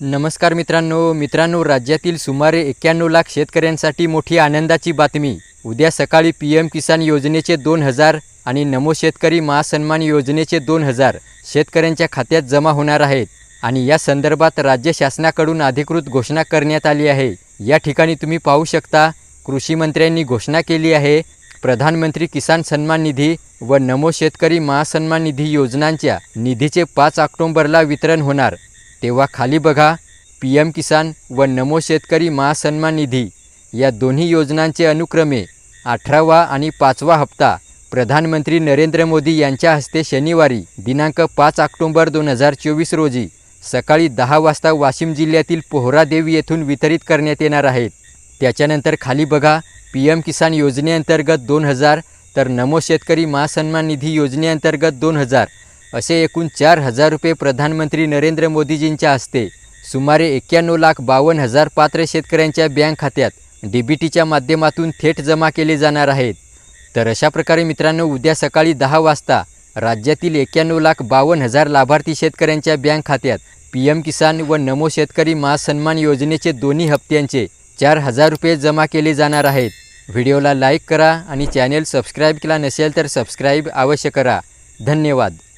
नमस्कार मित्रांनो मित्रांनो राज्यातील सुमारे एक्क्याण्णव लाख शेतकऱ्यांसाठी मोठी आनंदाची बातमी. उद्या सकाळी पी एम किसान योजनेचे दोन हजार आणि नमो शेतकरी महासन्मान योजनेचे दोन हजार शेतकऱ्यांच्या खात्यात जमा होणार आहेत आणि या संदर्भात राज्य शासनाकडून अधिकृत घोषणा करण्यात आली आहे. या ठिकाणी तुम्ही पाहू शकता कृषी मंत्र्यांनी घोषणा केली आहे प्रधानमंत्री किसान सन्मान निधी व नमो शेतकरी महासन्मान निधी योजनांच्या निधीचे पाच ऑक्टोंबरला वितरण होणार. तेव्हा खाली बघा पी एम किसान व नमो शेतकरी महासन्मान निधी या दोन्ही योजनांचे अनुक्रमे अठरावा आणि पाचवा हप्ता प्रधानमंत्री नरेंद्र मोदी यांच्या हस्ते शनिवारी दिनांक पाच ऑक्टोंबर दोन हजार चोवीस रोजी सकाळी दहा वाजता वाशिम जिल्ह्यातील पोहरादेवी येथून वितरित करण्यात येणार आहेत. त्याच्यानंतर खाली बघा पी एम किसान योजनेअंतर्गत दोन हजार तर नमो शेतकरी महासन्मान निधी योजनेअंतर्गत दोन हजार असे एकूण चार हजार रुपये प्रधानमंत्री नरेंद्र मोदीजींच्या हस्ते सुमारे एक्क्याण्णव लाख बावन्न हजार पात्र शेतकऱ्यांच्या बँक खात्यात डी बी टीच्या माध्यमातून थेट जमा केले जाणार आहेत. तर अशा प्रकारे मित्रांनो उद्या सकाळी दहा वाजता राज्यातील एक्क्याण्णव लाख बावन्न हजार लाभार्थी शेतकऱ्यांच्या बँक खात्यात पी एम किसान व नमो शेतकरी महासन्मान योजनेचे दोन्ही हप्त्यांचे चार हजार रुपये जमा केले जाणार आहेत. व्हिडिओला लाईक करा आणि चॅनेल सबस्क्राईब केला नसेल तर सबस्क्राईब अवश्य करा. धन्यवाद.